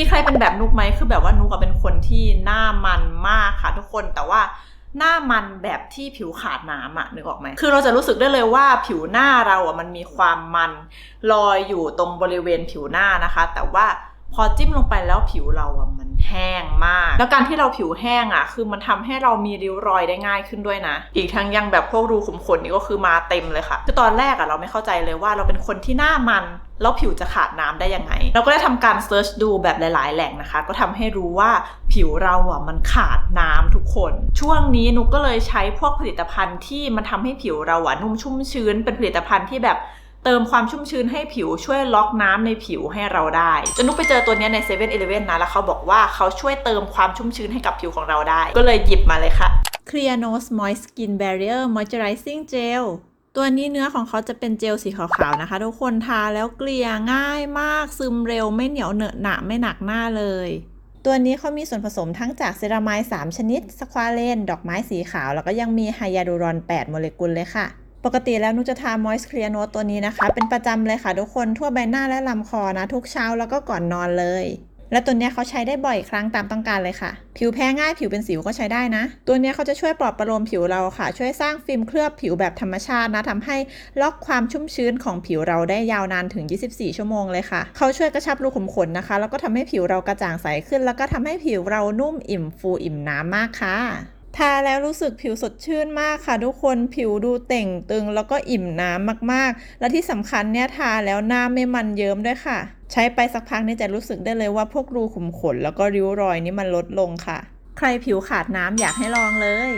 มีใครเป็นแบบนุกไหมคือแบบว่านุกเป็นคนที่หน้ามันมากค่ะทุกคนแต่ว่าหน้ามันแบบที่ผิวขาดน้ำอะนึกออกไหม คือเราจะรู้สึกได้เลยว่าผิวหน้าเราอะมันมีความมันลอยอยู่ตรงบริเวณผิวหน้านะคะ แต่ว่าพอจิ้มลงไปแล้วผิวเราอะมัน แห้งมาก แล้วการที่เราผิวแห้งอะคือมันทำให้เรามีริ้วรอยได้ง่ายขึ้นด้วยนะ อีกทั้งยังแบบพวกรูขุมขนนี่ก็คือมาเต็มเลยค่ะ คือตอนแรกอะเราไม่เข้าใจเลยว่าเราเป็นคนที่หน้ามันแล้วผิวจะขาดน้ำได้ยังไง เราก็ได้ทำการเซิร์ชดูแบบหลาย ๆ แหล่งนะคะ ก็ทำให้รู้ว่าผิวเราอะมันขาดน้ำทุกคน ช่วงนี้นุกก็เลยใช้พวกผลิตภัณฑ์ที่มันทำให้ผิวเราอะนุ่มชุ่มชื้น เป็นผลิตภัณฑ์ที่แบบ เติมความชุ่มชื้นให้ผิวช่วยล็อกน้ำในผิวให้เราได้ จนนุกไปเจอตัวนี้ใน7 e เ e ่ e อนะ แล้วเขาบอกว่าเขาช่วยเติมความชุ่มชื้นให้กับผิวของเราได้ ก็เลยหยิบมาเลยค่ะ Clear Nose Moist Skin Barrier Moisturizing Gel ตัวนี้เนื้อของเขาจะเป็นเจลสีขาวๆนะคะ ทุกคนทาแล้วเกลี่ยง่ายมากซึมเร็วไม่เหนียวเหนอะหนะไม่หนักหน้าเลย ตัวนี้เขามีส่วนผสมทั้งจากเซรามาย3ชนิด สควาเลน ดอกไม้สีขาว แล้วก็ยังมีไฮยาลูรอน 8 โมเลกุลเลยค่ะ ปกติแล้วนุจะทา Moist Clear Note ตัวนี้นะคะ เป็นประจำเลยค่ะทุกคนทั่วใบหน้าและลำคอนะ ทุกเช้าแล้วก็ก่อนนอนเลย และตัวเนี้ยเขาใช้ได้บ่อยครั้งตามต้องการเลยค่ะ ผิวแพ้ง่ายผิวเป็นสิวก็ใช้ได้นะ ตัวเนี้ยเขาจะช่วยปลอบประโลมผิวเราค่ะ ช่วยสร้างฟิล์มเคลือบผิวแบบธรรมชาตินะทำให้ล็อกความชุ่มชื้นของผิวเราได้ยาวนานถึง 24 ชั่วโมงเลยค่ะเขาช่วยกระชับรูขุมขนนะคะ แล้วก็ทำให้ผิวเรากระจ่างใสขึ้น แล้วก็ทำให้ผิวเรานุ่มอิ่มฟูอิ่มน้ำมากค่ะ ทาแล้วรู้สึกผิวสดชื่นมากค่ะ ทุกคนผิวดูเต่งตึงแล้วก็อิ่มน้ำมากๆ และที่สำคัญเนี่ยทาแล้วหน้าไม่มันเยิ้มด้วยค่ะ ใช้ไปสักพักนี่จะรู้สึกได้เลยว่าพวกรูขุมขนแล้วก็ริ้วรอยนี่มันลดลงค่ะ ใครผิวขาดน้ำอยากให้ลองเลย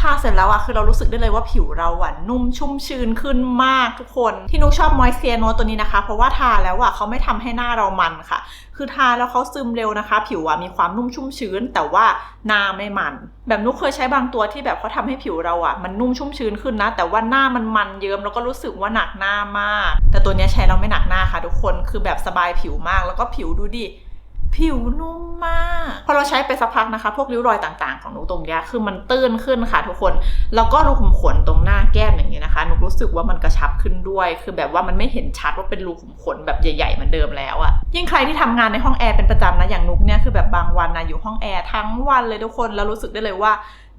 ทาเสร็จแล้วอะคือเรารู้สึกได้เลยว่าผิวเราอะนุ่มชุ่มชื้นขึ้นมากทุกคนที่นุกชอบ Moisture No. ตัวนี้นะคะ เพราะว่าทาแล้วอะเขาไม่ทำให้หน้าเรามันค่ะ คือทาแล้วเขาซึมเร็วนะคะ ผิวอะมีความนุ่มชุ่มชื้น แต่ว่าหน้าไม่มัน แบบนุกเคยใช้บางตัวที่แบบเขาทำให้ผิวเราอะมันนุ่มชุ่มชื้นขึ้นนะ แต่ว่าหน้ามันมันเยิ้มแล้วก็รู้สึกว่าหนักหน้ามาก แต่ตัวนี้ใช้แล้วไม่หนักหน้าค่ะ ทุกคนคือแบบสบายผิวมากแล้วก็ผิวดูดิ ผิวนุ่มมาก พอเราใช้ไปสักพักนะคะ พวกริ้วรอยต่างๆ ของหนูตรงนี้คือมันตื้นขึ้นค่ะทุกคน แล้วก็รูขุมขนตรงหน้าแก้มอย่างนี้นะคะ หนูรู้สึกว่ามันกระชับขึ้นด้วย คือแบบว่ามันไม่เห็นชัดว่าเป็นรูขุมขนแบบใหญ่ๆเหมือนเดิมแล้วอะยิ่งใครที่ทำงานในห้องแอร์เป็นประจำนะอย่างนุกเนี่ยคือแบบบางวันนะอยู่ห้องแอร์ทั้งวันเลยทุกคน แล้วรู้สึกได้เลยว่า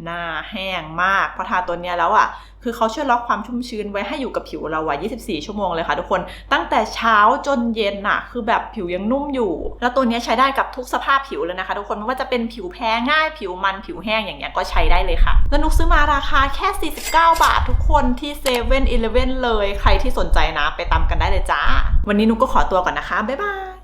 หน้าแห้งมากพอทาตัวเนี้ยแล้วอะคือเขาช่วยล็อกความชุ่มชื้นไว้ให้อยู่กับผิวเราอะ24 ชั่วโมงเลยค่ะทุกคน ตั้งแต่เช้าจนเย็นน่ะคือแบบผิวยังนุ่มอยู่ แล้วตัวเนี้ยใช้ได้กับทุกสภาพผิวเลยนะคะ ทุกคน ไม่ว่าจะเป็นผิวแพ้ง่าย ผิวมัน ผิวแห้งอย่างเงี้ยก็ใช้ได้เลยค่ะ แล้วนุกซื้อมาราคาแค่ 49 บาททุกคนที่7 e เ e ่ e เลย ใครที่สนใจนะไปตามกันได้เลยจ้า วันนี้นุกก็ขอตัวก่อนนะคะ บ๊ายบาย